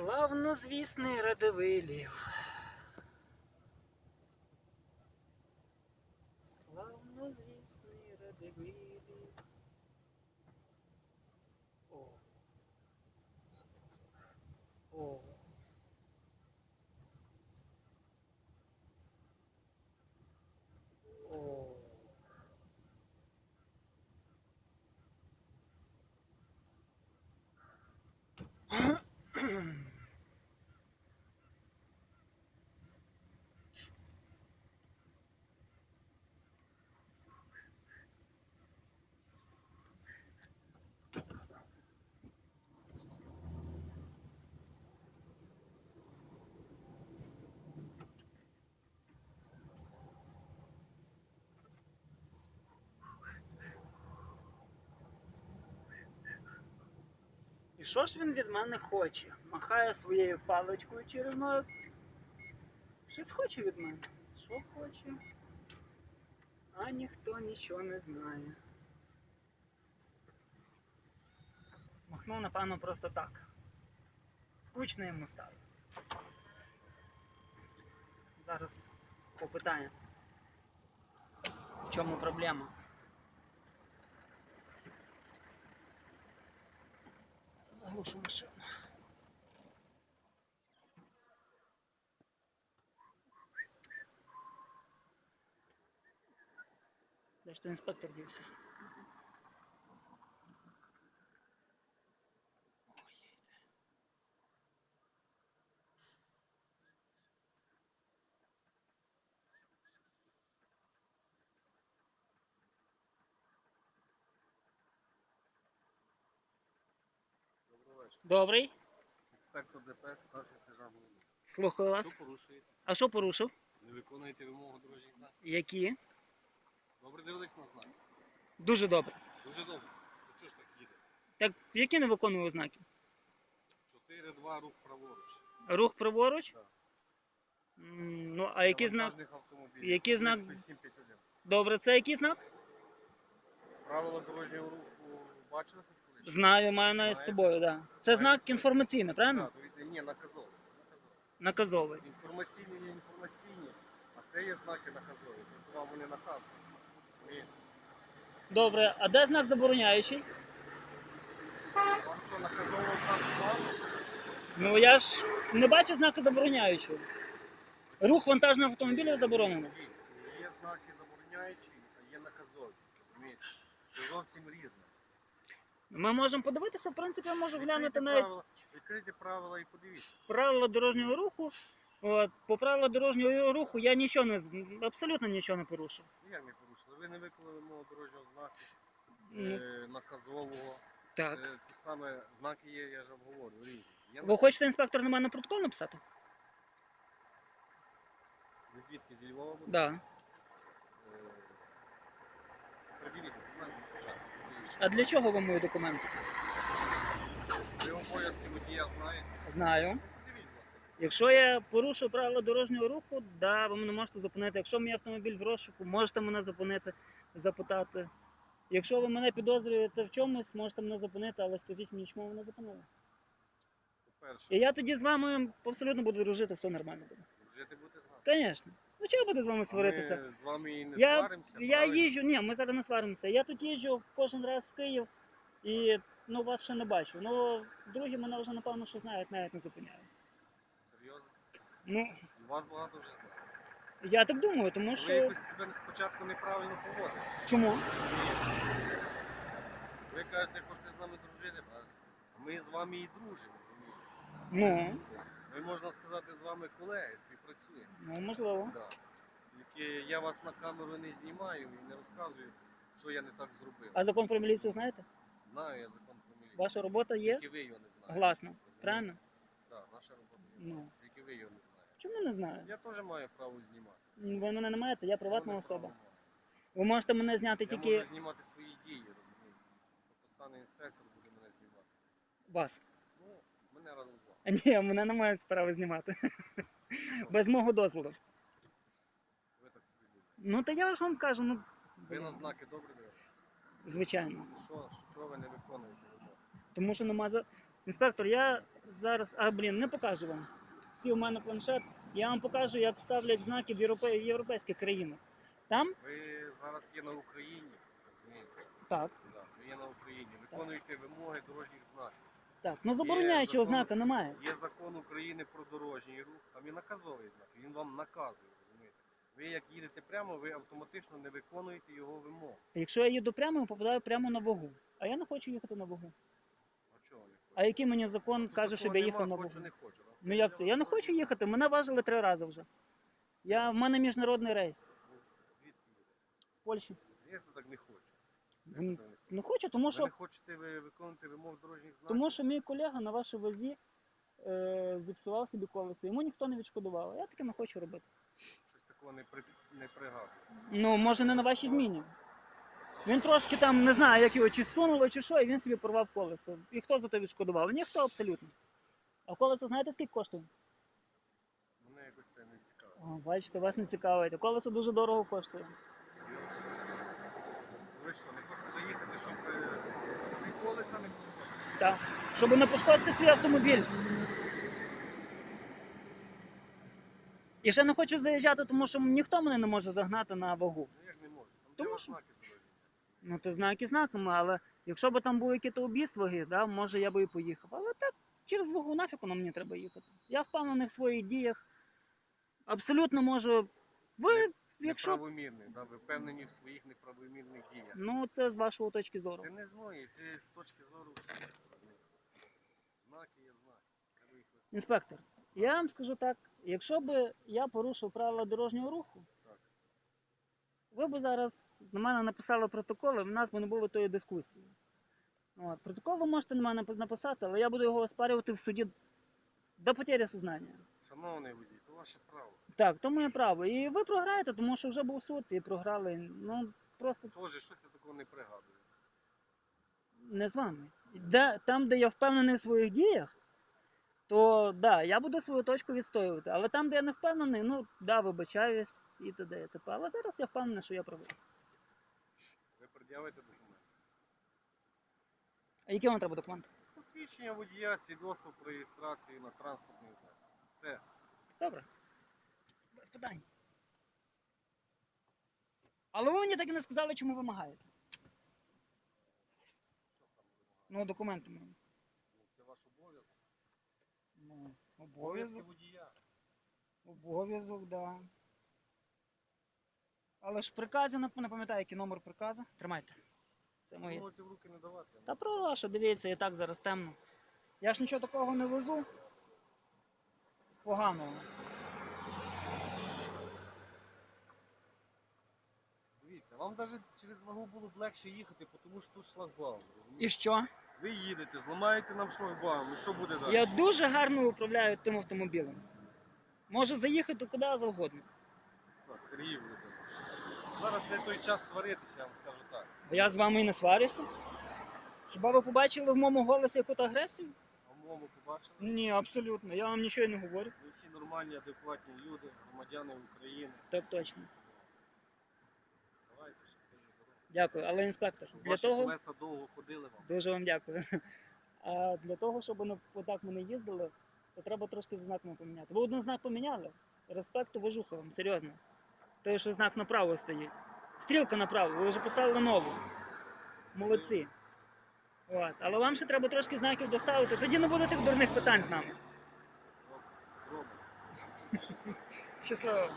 Славнозвісний Радивилів. Славнозвісний Радивилів. О. О. О. І що ж він від мене хоче? Махає своєю паличкою черевною. Щось хоче від мене. Що хоче? А ніхто нічого не знає. Махнув, напевно, просто так. Скучно йому стало. Зараз попитаємо. В чому проблема? Заглушу машину. Де ж то інспектор? Добрий, Інспектор ДПС, старший сержант головний. слухаю вас. Що порушуєте? А що порушив? Не виконуєте вимогу дорожніх знаків? Які? Добре дивились на знак? Дуже добре. Дуже добре. То чого ж так їде? Так які не виконували знаки? 4-2 рух праворуч. Рух праворуч? Так. М, Ну, а який знак? Автомобілів. який знак? 3751. Добре, це який знак? Правила дорожнього руху бачили? Знаю, маю навіть з собою, так. Да. Це знак інформаційний, правильно? Ні, наказовий. наказовий. Наказовий. Інформаційні є інформаційні, а це є знаки наказові. Тобто вам вони наказують. Добре, а де знак забороняючий? Вам що, наказового знаку мало? Ну я ж не бачу знака забороняючого. Рух вантажних автомобілів заборонено. Ні, Є знаки забороняючі, а є наказові. Розумієте? Це зовсім різне. Ми можемо подивитися, в принципі, я можу глянути навіть правила, відкрийте правила і подивіться. правила дорожнього руху. От, по правилах дорожнього руху я нічого не з- абсолютно нічого не порушив. Ну, Як не порушили? Ви не виконали мого дорожнього знаку, Ну, е, наказового. так. Е, ті саме знаки є, я ж вам говорю, різні. Є Ви хочете інспектор на мене протокол написати? Ви звідки зі Львова будете? Да. Е, Приділіть документи спочатку. подивіться. А для чого вам мої документи? Ви обов'язки водія знаєте? Знаю. Якщо я порушу правила дорожнього руху, да, ви мене можете зупинити. Якщо мій автомобіль в розшуку, можете мене зупинити, запитати. Якщо ви мене підозрюєте в чомусь, можете мене зупинити, але скажіть мені, чому ви мене зупинили. По-перше, І я тоді з вами абсолютно буду дружити, все нормально буде. жити будете знати. Звісно. Ну чого я буду з вами сваритися? Ми з вами і не Я, сваримося. я правильно? їжджу, ні, ми зараз не сваримося. Я тут їжджу кожен раз в Київ і ну, вас ще не бачу. Ну, другі мене вже, напевно, що знають, навіть не зупиняють. Серйозно? Ну, І вас багато вже знає. я так думаю, тому Ви що. якось себе спочатку неправильно поводите. Чому? Ви кажете, хочете з нами дружити, правильно? А ми з вами і дружимо, розумієте? Ну, Ми, можна сказати, з вами колеги, співпрацюємо. ну можливо. Да. Тільки я вас на камеру не знімаю і не розказую, що я не так зробив. А закон про міліцію знаєте? Знаю я закон про міліцію. Ваша робота є Тільки ви його не знаєте. гласно, розумієте? правильно? Так, наша робота є. Ну. Тільки ви його не знаєте. Чому не знаю? Я теж маю право знімати. Ви мене не маєте, я приватна особа. право. Ви можете мене зняти Я тільки можу знімати свої дії, розумієте? Тобто стане інспектор, буде мене знімати. вас. Ну, мене разом з вами. Ні, мене не мають права знімати. Без мого дозволу. Ви так собі думаєте. Ну то я ж вам кажу, ну Ви на знаки добре дивитесь? звичайно. Що, що ви не виконуєте? Тому що нема за. Інспектор, я зараз. А блін, не покажу вам. Сів у мене планшет. Я вам покажу, як ставлять знаки в європе... європейських країнах. Там Ви зараз є на Україні. розумієте? так, Да, ви є на Україні. Виконуєте вимоги дорожніх знаків. Так. Ну забороняючого закон. знака немає. Є закон України про дорожній рух, там є наказовий знак. Він вам наказує, розумієте? Ви як їдете прямо, ви автоматично не виконуєте його вимог. Якщо я їду прямо, я попадаю прямо на вагу. А я не хочу їхати на вагу. А чого не хочете? А який мені закон Тут каже, щоб такого я їхав на вагу? хочу, не хочу. Ну як це? Я не хочу їхати, мене важили три рази вже. Я, в мене міжнародний рейс Ну, Звідки з Польщі. Я це так не хочу. Я М, це так не хочу. Не хочу, тому Ви що не хочете ви виконувати вимог дорожніх знаків? Тому що мій колега на вашій вазі е, зіпсував собі колесо. Йому ніхто не відшкодував. Я таке не хочу робити. Щось такого не, при... не пригадую. Ну, може, не на вашій зміні. Він трошки там не знаю, як його чи сунуло, чи що, і він собі порвав колесо. І хто за то відшкодував? Ніхто абсолютно. А колесо знаєте, скільки коштує? Мене якось це не цікаво. О, бачите, вас не цікавить. А колесо дуже дорого коштує. Ви що, не хочете заїхати, щоб е, собі колеса не пошкодити? Так. Щоб не пошкодити свій автомобіль. І ще не хочу заїжджати, тому що ніхто мене не може загнати на вагу. Ну як не можна? Там Тому що- знаки дорожні. Ну, то знаки знаками, але якщо б там були якісь об'їзд ваги, да, може я би і поїхав. Але так, через вагу нафіг воно мені треба їхати. Я впевнений в своїх діях. Абсолютно можу. Ви, якщо. Неправомірний, да? ви впевнені в своїх неправомірних діях. Ну, це з вашої точки зору. Це не з моєї, це з точки зору. Знаки є знаки. Інспектор, я вам скажу так: якщо б я порушив правила дорожнього руху, Так. ви б зараз на мене написали протокол, і в нас би не було тої дискусії. От. Протокол ви можете на мене написати, але я буду його оспарювати в суді до потері сознання. Шановний водій, то ваше право. Так, то моє право. І ви програєте, тому що вже був суд і програли. Ну просто Тоже щось я такого не пригадую. не з вами. Де, там, де я впевнений в своїх діях, то да, я буду свою точку відстоювати. Але там, де я не впевнений, ну да, вибачаюсь і т.д. і т.п. Але зараз я впевнений, що я правий. Ви пред'явите документи. А які вам треба документи? Посвідчення водія, свідоцтво про реєстрацію на транспортний засіб. Все. Добре. Питань. Але ви мені так і не сказали, чому вимагаєте. Ну, документи мені. Ну, це ваш обов'язок. Ну, Обов'язки водія. Обов'язок, да. Але ж в приказі не не пам'ятаю, який номер приказу. Тримайте. Це Ви моє. можете в руки не давати. Та прошу, дивіться, і так зараз темно. Я ж нічого такого не везу. Поганого. Дивіться, вам навіть через вагу було б легше їхати, тому що тут шлагбаум. І розумієте? що? Ви їдете, зламаєте нам шлагбаум, і що буде далі? Я дуже гарно управляю тим автомобілем. Можу заїхати куди завгодно. Так, Сергій Володимирович. Зараз не той час сваритися, я вам скажу так. А Я з вами і не сварюся. Хіба ви побачили в моєму голосі якусь агресію? А в моєму побачили? Ні, абсолютно. Я вам нічого не говорю. Ви всі нормальні, адекватні люди, громадяни України. Так точно. Дякую. Але інспектор, для Ваші того. колеса довго ходили вам. Дуже вам дякую. А для того, щоб вони отак мене їздили, то треба трошки за знаками поміняти. Ви один знак поміняли. Респекту вожуха вам, серйозно. Той, що знак направо стоїть. Стрілка направо, ви вже поставили нову. Молодці. От. Але вам ще треба трошки знаків доставити, тоді не буде тих дурних питань з нами. Щасливо.